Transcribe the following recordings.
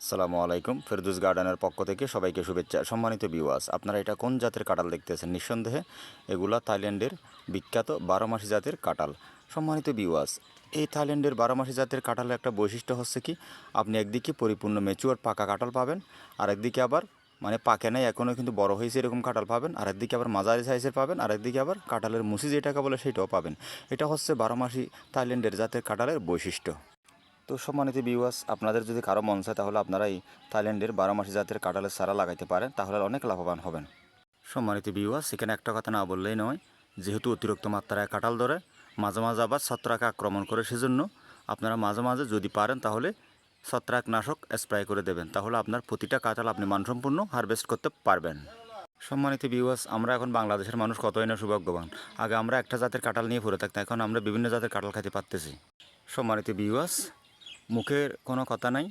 সালামু আলাইকুম। ফেরদুস গার্ডেনের পক্ষ থেকে সবাইকে শুভেচ্ছা। সম্মানিত বিওয়াস আপনারা এটা কোন জাতের কাঁঠাল দেখতেছেন? নিঃসন্দেহে এগুলা থাইল্যান্ডের বিখ্যাত বারোমাসি জাতের কাঁঠাল। সম্মানিত বিওয়াস এই থাইল্যান্ডের বারোমাসি জাতের কাঁঠালের একটা বৈশিষ্ট্য হচ্ছে কি? আপনি একদিকে পরিপূর্ণ মেচুয়ার পাকা কাঁঠাল পাবেন আর একদিকে আবার মানে পাকে নাই এখনও কিন্তু বড় হয়েছে এরকম কাঁঠাল পাবেন আর একদিকে আবার মাঝারি সাইজের পাবেন আর একদিকে আবার কাঁঠালের মুসি যেটাকে বলে সেটাও পাবেন। এটা হচ্ছে বারোমাসি থাইল্যান্ডের জাতের কাঁঠালের বৈশিষ্ট্য। তো সম্মানিত বিওয়াস আপনাদের যদি কারও মন চায় তাহলে আপনারা এই থাইল্যান্ডের বারো মাসি জাতের কাঁঠালের সারা লাগাইতে পারেন, তাহলে অনেক লাভবান হবেন। সম্মানিত বিওয়াস এখানে একটা কথা না বললেই নয়, যেহেতু অতিরিক্ত মাত্রায় কাঁঠাল ধরে, মাঝে মাঝে আবার ছত্রাকে আক্রমণ করে, সেজন্য আপনারা মাঝে মাঝে যদি পারেন তাহলে ছত্রাক নাশক স্প্রে করে দেবেন, তাহলে আপনার প্রতিটা কাঁঠাল আপনি মানসম্পূর্ণ হারভেস্ট করতে পারবেন। সম্মানিত বিওয়াস আমরা এখন বাংলাদেশের মানুষ কতই না সৌভাগ্যবান। আগে আমরা একটা জাতের কাঁঠাল নিয়ে পড়ে থাকতাম, এখন আমরা বিভিন্ন জাতের কাঁঠাল খাইতে পারতেছি। সম্মানিত বিওয়াস মুখের কোনো কথা নাই,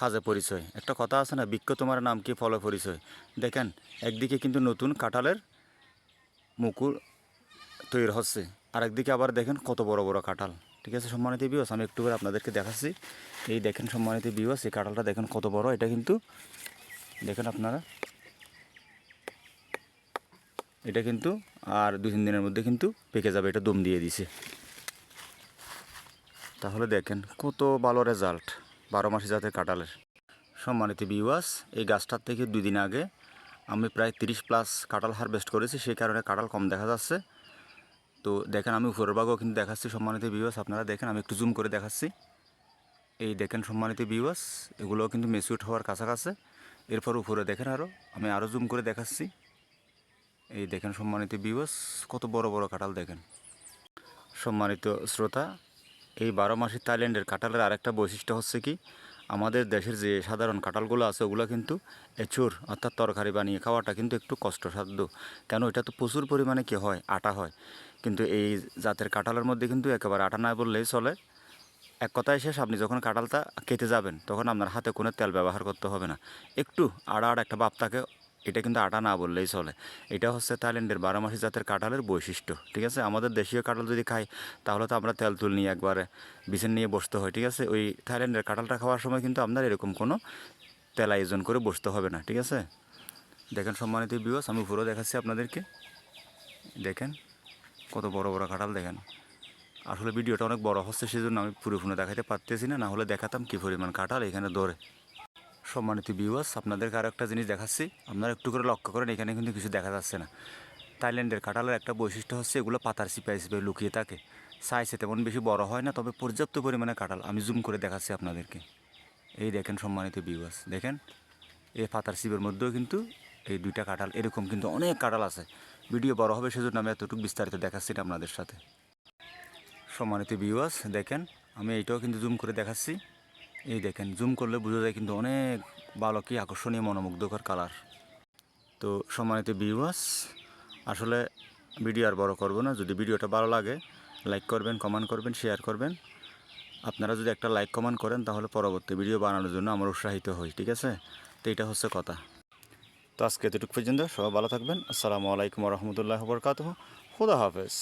কাজে পরিচয়। একটা কথা আছে না, বৃক্ষ তোমার নাম কি, ফলে পরিচয়। দেখেন, একদিকে কিন্তু নতুন কাঁঠালের মুকুর তৈরি হচ্ছে আর একদিকে আবার দেখেন কত বড় বড় কাঁঠাল। ঠিক আছে, সম্মানিত বিওস আমি একটু করে আপনাদেরকে দেখাচ্ছি। এই দেখেন, সম্মানিত বিওস এই কাঁঠালটা দেখেন কত বড়, এটা কিন্তু দেখেন আপনারা। এটা কিন্তু আর দু তিন দিনের মধ্যে কিন্তু পেকে যাবে, এটা দম দিয়ে দিছে। তাহলে দেখেন কত ভালো রেজাল্ট বারো মাসি জাতের কাঁঠালের। সম্মানিত বিওয়াস এই গাছটার থেকে দুই দিন আগে আমি প্রায় তিরিশ প্লাস কাঁঠাল হারভেস্ট করেছি, সেই কারণে কাঁঠাল কম দেখা যাচ্ছে। তো দেখেন আমি উপরের ভাগও কিন্তু দেখাচ্ছি, সম্মানিত বিওয়াস আপনারা দেখেন, আমি একটু জুম করে দেখাচ্ছি। এই দেখেন, সম্মানিত বিওয়াস এগুলোও কিন্তু মেসিউট হওয়ার কাছাকাছি। এরপর উপরে দেখেন আরও আমি আরও জুম করে দেখাচ্ছি। এই দেখেন, সম্মানিত বিওয়াস কত বড় বড় কাঁঠাল দেখেন। সম্মানিত শ্রোতা এই বারো মাসি থাইল্যান্ডের কাঁঠালের আরেকটা বৈশিষ্ট্য হচ্ছে কি? আমাদের দেশের যে সাধারণ কাঁঠালগুলো আছে, ওগুলো কিন্তু এচুর অর্থাৎ তরকারি বানিয়ে খাওয়াটা কিন্তু একটু কষ্টসাধ্য। কেন? এটা তো প্রচুর পরিমাণে কী হয়? আটা হয়। কিন্তু এই জাতের কাঁঠালের মধ্যে কিন্তু একেবারে আটা না বললেই চলে। এক কথায় শেষ, আপনি যখন কাঁঠালটা কেটে যাবেন, তখন আপনার হাতে কোনো তেল ব্যবহার করতে হবে না। একটু আড়া আড়া একটা বাপ থাকে এটা কিন্তু আটা না বললেই চলে। এটা হচ্ছে থাইল্যান্ডের বারোমাসি জাতের কাঁঠালের বৈশিষ্ট্য, ঠিক আছে? আমাদের দেশীয় কাঁঠাল যদি খাই, তাহলে তো আমরা তেল তুল নিয়ে একবারে বিছান নিয়ে বসতে হয়, ঠিক আছে? ওই থাইল্যান্ডের কাঁঠালটা খাওয়ার সময় কিন্তু আপনার এরকম কোনো তেল আয়োজন করে বসতে হবে না, ঠিক আছে? দেখেন সম্মানিত বিবাস আমি পুরো দেখাচ্ছি আপনাদেরকে। দেখেন কত বড় বড় কাঁঠাল, দেখেন। আসলে ভিডিওটা অনেক বড় হচ্ছে, সেজন্য আমি পুরো ফোনে দেখাতে পারতেছি না না হলে দেখাতাম কী পরিমাণ কাঁঠাল এখানে ধরে। সম্মানিত ভিউয়ার্স আপনাদেরকে আরও একটা জিনিস দেখাচ্ছি। আপনারা একটু করে লক্ষ্য করেন, এখানে কিন্তু কিছু দেখা যাচ্ছে না। থাইল্যান্ডের কাঁঠালের একটা বৈশিষ্ট্য হচ্ছে, এগুলো পাতার সিপাই সিপাই লুকিয়ে থাকে। সাইজে তেমন বেশি বড় হয় না, তবে পর্যাপ্ত পরিমাণে কাঁঠাল। আমি জুম করে দেখাচ্ছি আপনাদেরকে। এই দেখেন সম্মানিত ভিউয়ার্স দেখেন? এই পাতার সিপের মধ্যেও কিন্তু এই দুইটা কাঁঠাল, এরকম কিন্তু অনেক কাঁঠাল আছে। ভিডিও বড় হবে, সেজন্য আমি এতটুকু বিস্তারিত দেখাচ্ছি না আপনাদের সাথে। সম্মানিত ভিউয়ার্স দেখেন? আমি এইটাও কিন্তু জুম করে দেখাচ্ছি। এই দেখেন জুম করলে বোঝা যায় কিন্তু অনেক ভালো কি আকর্ষণীয়, মনোমুগ্ধকর কালার তো সম্মানিত ভিউয়ার্স আসলে ভিডিও আর বড় করব না। যদি ভিডিওটা ভালো লাগে লাইক করবেন কমেন্ট করবেন শেয়ার করবেন। আপনারা যদি একটা লাইক কমেন্ট করেন, তাহলে পরবর্তী ভিডিও বানানোর জন্য আমরা উৎসাহিত হই, ঠিক আছে? তো এটা হচ্ছে কথা। তো আজকে এতটুকু পর্যন্ত, সবাই ভালো থাকবেন। আসসালামু আলাইকুম রহমতুল্লাহ বরকাত খুদা হাফেজ।